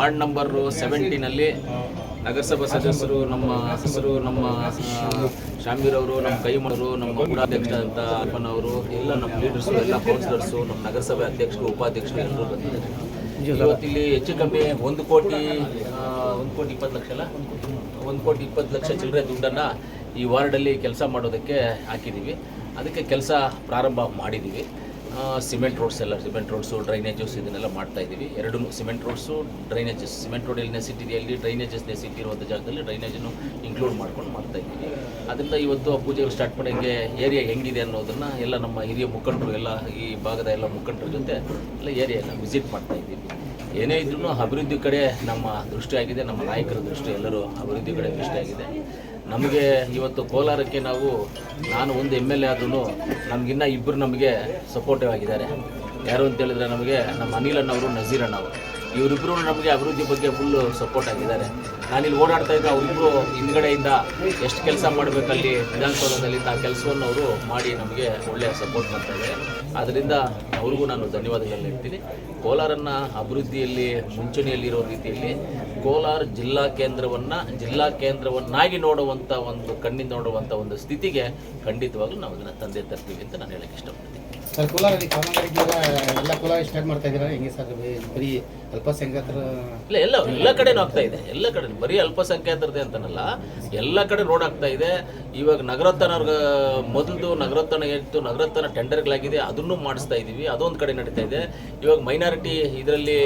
Ward number ಸೆವೆಂಟೀನಲ್ಲಿ ನಗರಸಭಾ ಸದಸ್ಯರು, ನಮ್ಮ ಹೆಸರು ನಮ್ಮ ಶಾಮೀರ್ ಅವರು ನಮ್ಮ ಕೈಮರು ನಮ್ಮ ಗುಡಾಧ್ಯಕ್ಷ ಅಂತ ಅಪ್ಪನವರು ಎಲ್ಲ ನಮ್ಮ ಲೀಡರ್ಸು ಎಲ್ಲ ಕೌನ್ಸಿಲರ್ಸು ನಮ್ಮ ನಗರಸಭೆ ಅಧ್ಯಕ್ಷರು, ಉಪಾಧ್ಯಕ್ಷರು ಎಲ್ಲರೂ ಬಂದಿದ್ದಾರೆ. ಇವತ್ತಿಲ್ಲಿ ಹೆಚ್ಚು ಕಮ್ಮಿ ಒಂದು ಕೋಟಿ ಒಂದು ಕೋಟಿ ಇಪ್ಪತ್ತು ಲಕ್ಷ ಅಲ್ಲ? ಒಂದು ಕೋಟಿ ಇಪ್ಪತ್ತು ಲಕ್ಷ ಚಿಲ್ಲರೆ ದುಡ್ಡನ್ನು ಈ ವಾರ್ಡಲ್ಲಿ ಕೆಲಸ ಮಾಡೋದಕ್ಕೆ ಹಾಕಿದ್ದೀವಿ. ಅದಕ್ಕೆ ಕೆಲಸ ಪ್ರಾರಂಭ ಮಾಡಿದ್ದೀವಿ. ಸಿಮೆಂಟ್ ರೋಡ್ಸ್ ಎಲ್ಲ ಸಿಮೆಂಟ್ ರೋಡ್ಸು ಡ್ರೈನೇಜಸ್ ಇದನ್ನೆಲ್ಲ ಮಾಡ್ತಾ ಇದ್ದೀವಿ. ಎರಡು cement roads drainages cement road ಎಲ್ಲಿ ನೆಸಿಟಿ ಇದೆಯಲ್ಲಿ ಡ್ರೈನೇಜಸ್ ನೆಸಿಟಿ ಜಾಗದಲ್ಲಿ ಡ್ರೈನೇಜನ್ನು ಇನ್ಕ್ಲೂಡ್ ಮಾಡ್ಕೊಂಡು ಮಾಡ್ತಾ ಇದ್ದೀವಿ. ಅದರಿಂದ ಇವತ್ತು ಆ ಪೂಜೆ ಸ್ಟಾರ್ಟ್ ಮಾಡೋಕ್ಕೆ ಏರಿಯಾ ಹೆಂಗಿದೆ ಅನ್ನೋದನ್ನು ಎಲ್ಲ ನಮ್ಮ ಹಿರಿಯ ಮುಖಂಡರು ಎಲ್ಲ, ಈ ಭಾಗದ ಎಲ್ಲ ಮುಖಂಡರ ಜೊತೆ ಎಲ್ಲ ಏರಿಯಾ ಎಲ್ಲ ವಿಸಿಟ್ ಮಾಡ್ತಾ ಇದ್ದೀವಿ. ಏನೇ ಇದ್ರೂ ಅಭಿವೃದ್ಧಿ ಕಡೆ ನಮ್ಮ ದೃಷ್ಟಿಯಾಗಿದೆ, ನಮ್ಮ ನಾಯಕರ ದೃಷ್ಟಿ, ಎಲ್ಲರೂ ಅಭಿವೃದ್ಧಿ ಕಡೆ ದೃಷ್ಟಿಯಾಗಿದೆ. ನಮಗೆ ಇವತ್ತು ಕೋಲಾರಕ್ಕೆ ನಾವು, ನಾನು ಒಂದು ಎಂ ಎಲ್ ಎ ಆದ್ರೂ ನಮಗಿನ್ನ ಇಬ್ಬರು ನಮಗೆ ಸಪೋರ್ಟಿವ್ ಆಗಿದ್ದಾರೆ. ಯಾರು ಅಂತ ಹೇಳಿದ್ರೆ ನಮಗೆ ನಮ್ಮ ಅನಿಲ್ ಅಣ್ಣವರು ನಜೀರ್ ಅಣ್ಣವರು ಇವರಿಬ್ಬರು ನಮಗೆ ಅಭಿವೃದ್ಧಿ ಬಗ್ಗೆ ಫುಲ್ಲು ಸಪೋರ್ಟ್ ಆಗಿದ್ದಾರೆ. ನಾನಿಲ್ಲಿ ಓಡಾಡ್ತಾ ಇದ್ದ ಅವರಿಬ್ಬರು ಹಿಂದ್ಗಡೆಯಿಂದ ಎಷ್ಟು ಕೆಲಸ ಮಾಡಬೇಕಲ್ಲಿ ವಿಧಾನಸೌಧದಲ್ಲಿ ಆ ಕೆಲಸವನ್ನು ಅವರು ಮಾಡಿ ನಮಗೆ ಒಳ್ಳೆಯ ಸಪೋರ್ಟ್ ಮಾಡ್ತಾರೆ ಅದರಿಂದ ಅವ್ರಿಗೂ ನಾನು ಧನ್ಯವಾದಗಳನ್ನ ಹೇಳ್ತೀನಿ. ಕೋಲಾರನ್ನು ಅಭಿವೃದ್ಧಿಯಲ್ಲಿ ಮುಂಚೂಣಿಯಲ್ಲಿರೋ ರೀತಿಯಲ್ಲಿ ಕೋಲಾರ ಜಿಲ್ಲಾ ಕೇಂದ್ರವನ್ನು, ಜಿಲ್ಲಾ ಕೇಂದ್ರವನ್ನಾಗಿ ನೋಡುವಂಥ ಒಂದು ಕಣ್ಣಿಂದ ನೋಡುವಂಥ ಒಂದು ಸ್ಥಿತಿಗೆ ಖಂಡಿತವಾಗ್ಲೂ ನಾವು ಅದನ್ನು ತಂದೆ ತರ್ತೀವಿ ಅಂತ ನಾನು ಹೇಳಕ್ಕೆ ಇಷ್ಟಪಡ್ತೀನಿ. ಸರ್ ಎಲ್ಲ ಕೋಲಾರ ಸ್ಟಾರ್ಟ್ ಮಾಡ್ತಾ ಹೆಂಗೆ ಸರ್? ಬರೀ ಅಲ್ಪಸಂಖ್ಯಾತರ ಇಲ್ಲ, ಎಲ್ಲ ಎಲ್ಲ ಕಡೆನೂ ಆಗ್ತಾ ಇದೆ. ಎಲ್ಲ ಕಡೆ ಬರೀ ಅಲ್ಪಸಂಖ್ಯಾತರದೇ ಅಂತನಲ್ಲ. ಎಲ್ಲ ಕಡೆ ರೋಡ್ ಆಗ್ತಾ ಇದೆ. ಇವಾಗ ನಗರೋತ್ಥಾನ ಮೊದಲು ನಗರೋತ್ಥಾನ ಏನಿತ್ತು ನಗರೋತ್ಥಾನ ಟೆಂಡರ್ಗಳಾಗಿದೆ ಅದನ್ನು ಮಾಡಿಸ್ತಾ ಇದ್ದೀವಿ ಅದೊಂದು ಕಡೆ ನಡೀತಾ ಇದೆ. ಇವಾಗ ಮೈನಾರಿಟಿ ಇದರಲ್ಲಿ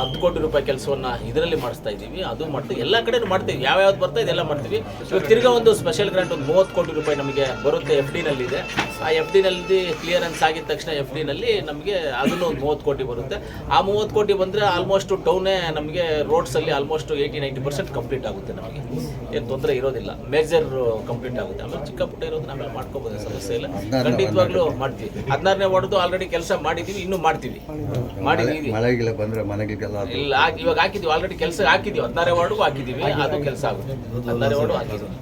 ಹತ್ತು ಕೋಟಿ ರೂಪಾಯಿ ಕೆಲಸವನ್ನ ಇದರಲ್ಲಿ ಮಾಡಿಸ್ತಾ ಇದ್ದೀವಿ ಅದು ಮಾಡ್ತೀವಿ. ಎಲ್ಲ ಕಡೆನೂ ಮಾಡ್ತೀವಿ. ಯಾವ್ಯಾವ್ದು ಬರ್ತಾ ಇದೆ, ಎಲ್ಲ ಮಾಡ್ತೀವಿ. ಇವಾಗ ತಿರ್ಗಾ ಒಂದು ಸ್ಪೆಷಲ್ ಗ್ರಾಂಟ್ ಒಂದು ಮೂವತ್ತು ಕೋಟಿ ರೂಪಾಯಿ ನಮಗೆ ಬರುತ್ತೆ ಎಫ್ ಡಿನಲ್ಲಿದೆ ಆ ಎಫ್ ಡಿನಲ್ಲಿ ಕ್ಲಿಯರೆನ್ಸ್ ಆಗಿದ. ತಕ್ಷಣ ಎಫ್ ಡಿನಲ್ಲಿ ನಮಗೆ ಅದನ್ನು ಒಂದು ಮೂವತ್ತು ಕೋಟಿ ಬರುತ್ತೆ. ಆ ಮೂವತ್ತು ಕೋಟಿ ಬಂದರೆ ಆಲ್ಮೋಸ್ಟ್ ಟೌನೇ ನಮಗೆ ರೋಡ್ಸಲ್ಲಿ almost eighty ninety percent complete ಆಗುತ್ತೆ ನಮಗೆ. ಏನು ತೊಂದರೆ ಇರೋದಿಲ್ಲ. ಮೇಜರ್ ಕಂಪ್ಲೀಟ್ ಆಗುತ್ತೆ. ಆಮೇಲೆ ಚಿಕ್ಕ ಪುಟ್ಟ ಇರೋದು ಆಮೇಲೆ ಮಾಡ್ಕೋಬೋದು ಸಮಸ್ಯೆ ಇಲ್ಲ. ಖಂಡಿತವಾಗ್ಲೂ ಮಾಡ್ತೀವಿ. ಹದಿನಾರನೇ ವಾರ್ಡ್ದು ಆಲ್ರೆಡಿ ಕೆಲಸ ಮಾಡಿದ್ದೀವಿ ಇನ್ನೂ ಮಾಡ್ತೀವಿ. ಮಾಡಿದ್ದೀವಿ ಮಳೆಗಿಲ್ಲ ಬಂದ್ರೆ ಮನೆಗಳಿಗೆಲ್ಲ ಇಲ್ಲ ಇವಾಗ ಹಾಕಿದ್ದೀವಿ ಆಲ್ರೆಡಿ ಕೆಲಸ ಹಾಕಿದ್ದೀವಿ ಹದಿನಾರನೇ ವಾರ್ಡ್ಗೂ ಹಾಕಿದ್ದೀವಿ ಅದು ಕೆಲಸ ಆಗುತ್ತೆ. ಹದಿನಾರನೇ ವಾರ್ಡು ಹಾಕಿದ್ದೀವಿ